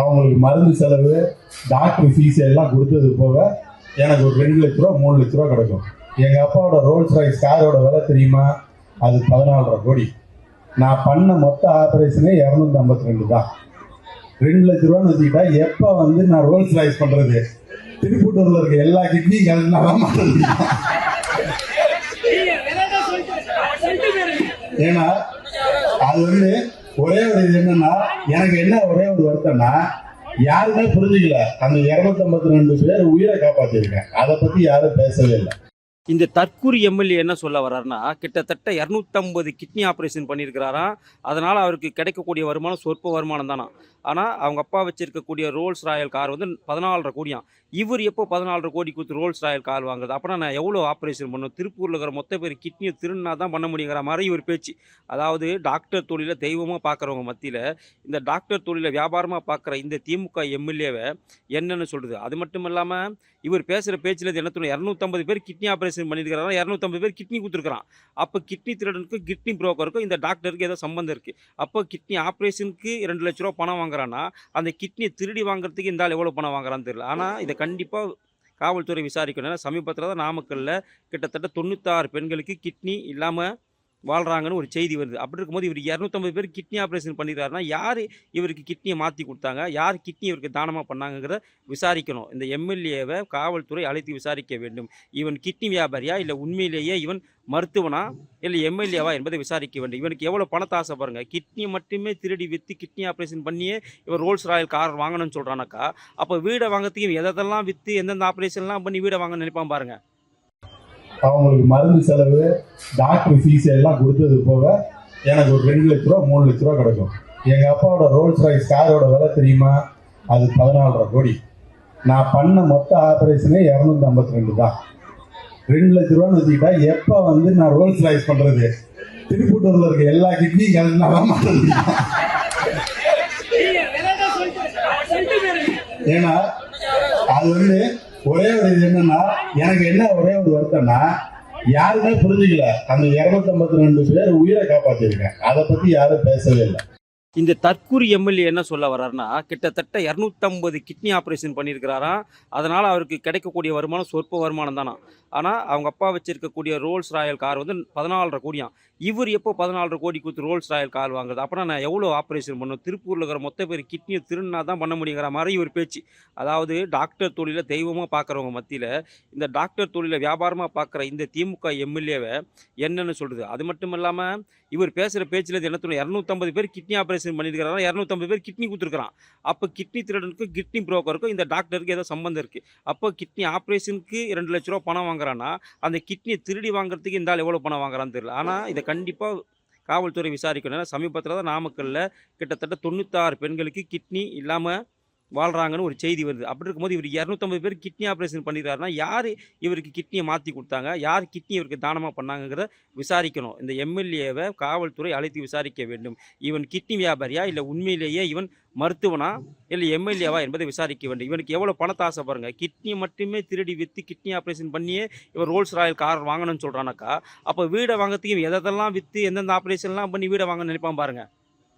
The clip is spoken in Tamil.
அவங்களுக்கு மருந்து செலவு டாக்டர் ஃபீஸ் எல்லாம் கொடுத்தது போக எனக்கு ஒரு ரெண்டு லட்ச ரூபா மூணு லட்ச ரூபா கிடைக்கும். எங்கள் அப்பாவோட ரோல்ஸ் ராய்ஸ் காரோட விலை தெரியுமா? அது பதினாலரை கோடி. நான் பண்ண மொத்த ஆப்ரேஷனே இரநூத்தி ஐம்பத்தி ரெண்டு தான். ரெண்டு லட்ச ரூபான்னு வச்சுக்கிட்டா எப்போ வந்து நான் ரோல்ஸ் ராய்ஸ் பண்ணுறது திருப்பூட்டூரில் இருக்க எல்லா கிட்னியும் ஏன்னா அது வந்து ஒரே ஒரு இது என்னன்னா எனக்கு என்ன ஒரே ஒரு வருத்தம்னா யாருமே புரிஞ்சுக்கல. அந்த இருநூத்தி ரெண்டு பேர் உயிரை காப்பாத்திருக்கேன் அதை பத்தி யாரும் பேசவே இல்லை. இந்த தற்கூரி எம்எல்ஏ என்ன சொல்ல வர்றாருன்னா கிட்டத்தட்ட இரநூத்தம்பது கிட்னி ஆப்ரேஷன் பண்ணியிருக்கிறாராம். அதனால் அவருக்கு கிடைக்கக்கூடிய வருமானம் சொற்ப வருமானம் தானா ஆனால் அவங்க அப்பா வச்சிருக்கக்கூடிய ரோல்ஸ் ராயல் கார் வந்து பதினாலரை கோடியாம். இவர் எப்போ பதினாலரை கோடி கொடுத்து ரோல்ஸ் ராயல் கார் வாங்குறது? அப்படின்னா நான் எவ்வளோ ஆப்ரேஷன் பண்ணும் திருப்பூரில் இருக்கிற மொத்த பேர் கிட்னியை திருநா தான் பண்ண முடியுங்கிற மாதிரி இவர் பேச்சு. அதாவது டாக்டர் தொழிலை தெய்வமாக பார்க்குறவங்க மத்தியில் இந்த டாக்டர் தொழிலை வியாபாரமாக பார்க்குற இந்த திமுக எம்எல்ஏவை என்னென்னு சொல்கிறது அது மட்டும் இல்லாமல் இவர் பேசுகிற பேச்சில் என்ன தோணும் இரநூத்தம்பது பேர் கிட்னி ஆப்ரேஷன் பண்ணியிருக்கிறாங்க இரநூத்தம்பது பேர் கிட்னி கொடுத்துருக்குறான். அப்போ கிட்னி திருடனுக்கும் கிட்னி புரோக்கருக்கும் இந்த டாக்டருக்கு ஏதோ சம்பந்தம் இருக்குது அப்போ கிட்னி ஆப்ரேஷனுக்கு ரெண்டு லட்ச ரூபா பணம் வாங்குறான்னா அந்த கிட்னியை திருடி வாங்குறதுக்கு இந்த ஆள் எவ்வளோ பணம் வாங்குறான்னு தெரியல. ஆனால் இதை கண்டிப்பாக காவல்துறை விசாரிக்கணும். ஏன்னா சமீபத்தில் தான் நாமக்கல்லில் கிட்டத்தட்ட தொண்ணூத்தாறு பெண்களுக்கு கிட்னி இல்லாமல் வாழ்கிறாங்கன்னு ஒரு செய்தி வருது. அப்படி இருக்கும்போது இவர் இரநூத்தம்பது பேர் கிட்னி ஆப்ரேஷன் பண்ணியிருக்காருன்னா யார் இவருக்கு கிட்னியை மாற்றி கொடுத்தாங்க? யார் கிட்னி இவருக்கு தானமாக பண்ணாங்கிறத விசாரிக்கணும். இந்த எம்எல்ஏவை காவல்துறை அழைத்து விசாரிக்க வேண்டும். இவன் கிட்னி வியாபாரியா இல்லை உண்மையிலேயே இவன் மருத்துவனா? இல்லை எம்எல்ஏவா என்பதை விசாரிக்க வேண்டும். இவனுக்கு எவ்வளோ பணத்தை ஆசை பாருங்கள் கிட்னி மட்டுமே திருடி விற்று கிட்னி ஆப்ரேஷன் பண்ணியே இவன் ரோல்ஸ் ராயல் கார் வாங்கணும்னு சொல்கிறானாக்கா அப்போ வீடை வாங்கறதுக்கு எதெல்லாம் விற்று எந்தெந்த ஆப்ரேஷன்லாம் பண்ணி வீடை வாங்கணும்னு நினைப்பான் பாருங்க. அவங்களுக்கு மருந்து செலவு டாக்டர் ஃபீஸ் எல்லாம் கொடுத்தது போக எனக்கு ஒரு ரெண்டு லட்ச ரூபா மூணு லட்ச ரூபா கிடைக்கும். எங்கள் அப்பாவோட ரோல்ஸ் ராய்ஸ் காரோட விலை தெரியுமா? அது பதினாலரை கோடி. நான் பண்ண மொத்த ஆப்ரேஷனே இரநூத்தி ஐம்பத்தி ரெண்டு தான். ரெண்டு லட்ச ரூபான்னு வச்சுக்கிட்டா எப்போ வந்து நான் ரோல்ஸ் ராய்ஸ் பண்ணுறது திருப்பூட்டூரில் இருக்க எல்லா கிட்னியும் கலந்து ஏன்னா அது வந்து ஒரே ஒரு இது என்னன்னா எனக்கு என்ன ஒரே ஒரு வருத்தம்னா யாருமே புரிஞ்சுக்கல. அந்த இருநூத்தி ரெண்டு பேர் உயிரை காப்பாத்திருக்கேன் அதை பத்தி யாரும் பேசவே இல்லை. இந்த தற்கூரி எம்எல்ஏ என்ன சொல்ல வர்றாருன்னா கிட்டத்தட்ட இரநூத்தம்பது கிட்னி ஆப்ரேஷன் பண்ணியிருக்கிறாராம். அதனால் அவருக்கு கிடைக்கக்கூடிய வருமானம் சொற்ப வருமானம் தானா ஆனால் அவங்க அப்பா வச்சிருக்கக்கூடிய ரோல்ஸ் ராயல் கார் வந்து பதினாலரை கோடியாம். இவர் எப்போ பதினாலரை கோடி கொடுத்து ரோல்ஸ் ராயல் கார் வாங்குறது? அப்படின்னா நான் எவ்வளோ ஆப்ரேஷன் பண்ணும் திருப்பூரில் இருக்கிற மொத்த பேர் கிட்னியை திருநா தான் பண்ண முடியுங்கிற மாதிரி இவர் பேச்சு. அதாவது டாக்டர் தொழிலை தெய்வமாக பார்க்குறவங்க மத்தியில் இந்த டாக்டர் தொழிலை வியாபாரமாக பார்க்குற இந்த திமுக எம்எல்ஏவை என்னென்னு சொல்கிறது அது மட்டும் இல்லாமல் இவர் பேசுகிற பேச்சில் இது என்ன தோணும் இரநூத்தம்பது பேர் கிட்னி ஆப்ரேஷன் பண்ணியிருக்கிறாங்க இரநூத்தம்பது பேர் கிட்னி கொடுத்துருக்கான் அப்போ கிட்னி திருடனுக்கும் கிட்னி புரோக்கருக்கும் இந்த டாக்டருக்கு ஏதோ சம்பந்தம் இருக்குது அப்போ கிட்னி ஆப்ரேஷனுக்கு ரெண்டு லட்ச ரூபா பணம் வாங்குறான்னா அந்த கிட்னியை திருடி வாங்குறதுக்கு இந்த ஆள் எவ்வளோ பணம் வாங்குறான்னு தெரியல. ஆனால் இதை கண்டிப்பாக காவல்துறை விசாரிக்கணும். ஏன்னா சமீபத்தில் தான் நாமக்கல்லில் கிட்டத்தட்ட தொண்ணூத்தாறு பெண்களுக்கு கிட்னி இல்லாமல் வாழ்கிறாங்கன்னு ஒரு செய்தி வருது. அப்படி இருக்கும்போது இவர் இரநூத்தம்பது பேர் கிட்னி ஆப்ரேஷன் பண்ணியிருக்காருன்னா யார் இவருக்கு கிட்னியை மாற்றி கொடுத்தாங்க? யார் கிட்னி இவருக்கு தானமாக பண்ணாங்கிறத விசாரிக்கணும். இந்த எம்எல்ஏவை காவல்துறை அழைத்து விசாரிக்க வேண்டும். இவன் கிட்னி வியாபாரியா இல்லை உண்மையிலேயே இவன் மருத்துவனா? இல்லை எம்எல்ஏவா என்பதை விசாரிக்க வேண்டும். இவனுக்கு எவ்வளோ பணத்தை ஆசை பாருங்கள் கிட்னியை மட்டுமே திருடி விற்று கிட்னி ஆப்ரேஷன் பண்ணியே இவன் ரோல்ஸ் ராயல் கார் வாங்கணும்னு சொல்கிறானாக்கா அப்போ வீடை வாங்கறதுக்கு எதெல்லாம் விற்று எந்தெந்த ஆப்ரேஷன்லாம் பண்ணி வீடை வாங்கணும்னு நினைப்பான் பாருங்க.